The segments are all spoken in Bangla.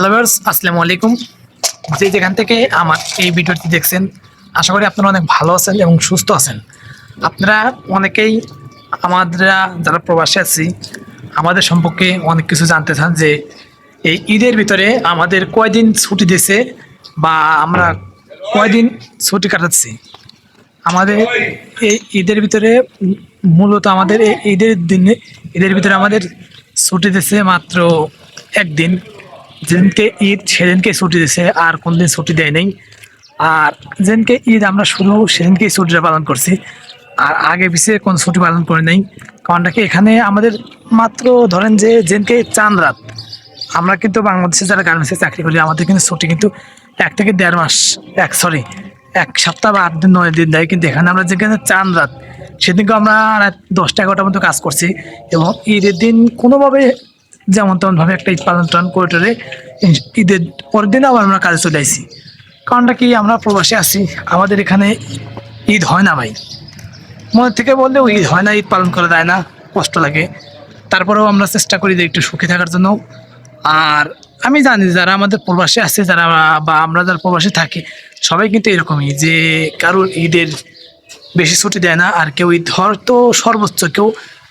হ্যালো ভার্স আসসালামু আলাইকুম। যে যেখান থেকে আমার এই ভিডিওটি দেখছেন, আশা করি আপনারা অনেক ভালো আছেন এবং সুস্থ আছেন। আপনারা অনেকেই আমাদের, যারা প্রবাসী আছি, আমাদের সম্পর্কে অনেক কিছু জানতে চান যে এই ঈদের ভিতরে আমাদের কয়দিন ছুটি দিয়েছে বা আমরা কয়দিন ছুটি কাটাচ্ছি। আমাদের এই ঈদের ভিতরে মূলত আমাদের এই ঈদের দিনে, ঈদের ভিতরে আমাদের ছুটি দিয়েছে মাত্র একদিন। যেদিনকে ঈদ, সেদিনকে ছুটি দিয়েছে আর কোন দিন ছুটি দেয় নেই। আর যেদিনকে ঈদ আমরা শুরু সেদিনকেই ছুটিটা পালন করছি। আর আগে পিছিয়ে কোনো ছুটি পালন করে নেই। কারণটা এখানে আমাদের মাত্র ধরেন যে যেদিনকে চাঁদ রাত, আমরা কিন্তু বাংলাদেশে যারা গার্মেন্টসে চাকরি করি, আমাদের কিন্তু ছুটি কিন্তু এক থেকে দেড় মাস, এক সরি এক সপ্তাহ বা আট দিন, নয় দিন দেয়। কিন্তু এখানে আমরা যেখানে চাঁদ রাত, সেদিনকে আমরা রাত দশটা এগারোটার মতো কাজ করছি। এবং ঈদের দিন কোনোভাবে যেমন তেমনভাবে একটা ঈদ পালন টালন করে টোরে ঈদের পরের দিন আবার আমরা কাজে চলে আসি। কারণটা কি? আমরা প্রবাসে আছি, আমাদের এখানে ঈদ হয় না ভাই। মনে থেকে বললেও ঈদ হয় না ঈদ পালন করা যায় না, কষ্ট লাগে। তারপরেও আমরা চেষ্টা করি যে একটু সুখী থাকার জন্য। আর আমি জানি যারা আমাদের প্রবাসে আছে, যারা বা আমরা যারা প্রবাসে থাকি, সবাই কিন্তু এরকমই যে কারোর ঈদের বেশি ছুটি দেয় না। আর কেউ ঈদ হয়তো সর্বোচ্চ কেউ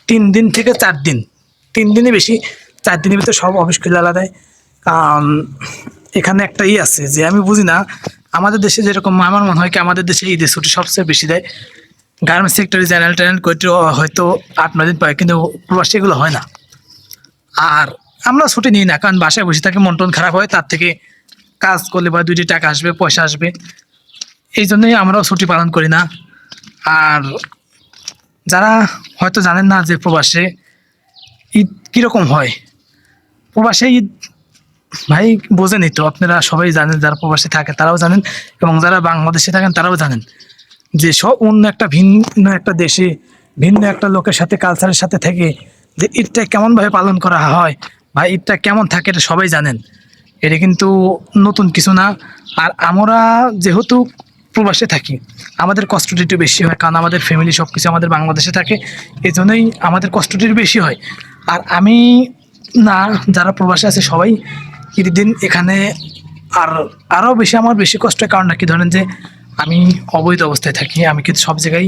তিন দিন থেকে চার দিন, তিন দিনই বেশি চার দিনের ভিতরে সব অফিস খুলে কারণ এখানে একটা ই আছে যে আমি বুঝি না, আমাদের দেশে যেরকম আমার মনে হয় কি আমাদের দেশে ঈদের ছুটি সবচেয়ে বেশি দেয়। গার্মেন্টস সেক্টরে জেনারেল ট্যানেল করতে হয়তো আট, নয় দিন পায় কিন্তু প্রবাসী এগুলো হয় না। আর আমরা ছুটি নিই না, কারণ বাসায় বসে থাকি, মন টন খারাপ হয়, তার থেকে কাজ করলে বা দুইটি টাকা আসবে, পয়সা আসবে। এই জন্যই আমরাও ছুটি পালন করি না। আর যারা হয়তো জানেন না যে প্রবাসে ঈদ কীরকম হয় প্রবাসে ভাই বোঝেনই তো, আপনারা সবাই জানেন যারা প্রবাসে থাকে তারাও জানেন এবং যারা বাংলাদেশে থাকেন তারাও জানেন যে সব অন্য একটা ভিন্ন একটা দেশে, ভিন্ন একটা লোকের সাথে কালচারের সাথে থেকে যে ঈদটা কেমনভাবে পালন করা হয় বা ঈদটা কেমন থাকে এটা সবাই জানেন। এটা কিন্তু নতুন কিছু না। আর আমরা যেহেতু প্রবাসে থাকি, আমাদের কষ্টটা একটু বেশি হয় কারণ আমাদের ফ্যামিলি সব কিছু আমাদের বাংলাদেশে থাকে এই জন্যই আমাদের কষ্টটা বেশি হয়। আর আমি না, যারা প্রবাসে আছে সবাই ঈদের দিন এখানে আর আরও বেশি আমার বেশি কষ্ট কারণ কি ধরেন যে আমি অবৈধ অবস্থায় থাকি, আমি কিন্তু সব জায়গায়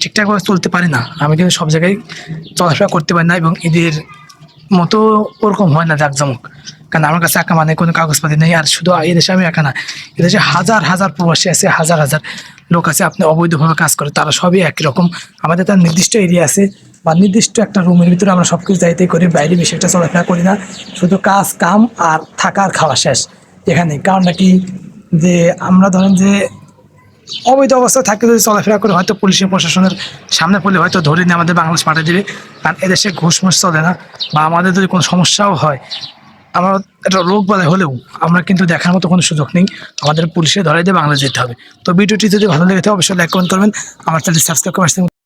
ঠিকঠাকভাবে চলতে পারি না, আমি কিন্তু সব জায়গায় চলাফেরা করতে পারি না এবং ঈদের মতো ওরকম হয় না জাকজমক। কারণ আমার কাছে একা মানে কোনো কাগজপাতি নেই, আর শুধু এদেশে আমি একা না এদেশে হাজার হাজার প্রবাসী আছে, হাজার হাজার। লোক আছে, আপনি অবৈধভাবে কাজ করে তারা সবই একই রকম। আমাদের তার নির্দিষ্ট এরিয়া আছে, বা নির্দিষ্ট একটা রুমের ভিতরে আমরা সব কিছু যাইতে করি, বাইরে বেশি একটা চলাফেরা করি না। শুধু কাজ, কাম আর থাকা আর খাওয়া শেষ এখানে কারণ নাকি যে আমরা ধরেন যে অবৈধ অবস্থায় থাকতে যদি চলাফেরা করে হয়তো পুলিশের প্রশাসনের সামনে পড়লে হয়তো ধরে নিয়ে আমাদের বাংলাদেশ পাঠিয়ে দেবে। কারণ এদেশে ঘুষ মুষ চলে না, বা আমাদের যদি কোনো সমস্যাও হয়, আমরা একটা রোগ বাধা হলেও আমরা কিন্তু দেখার মতো কোনো সুযোগ নেই। আমাদের পুলিশে ধরাই দিয়ে বাংলাদেশ যেতে হবে। তো ভিডিওটি যদি ভালো লেগে থাকে, অবশ্যই লাইক কমেন্ট করবেন। আমার চ্যানেল সাবস্ক্রাইব করে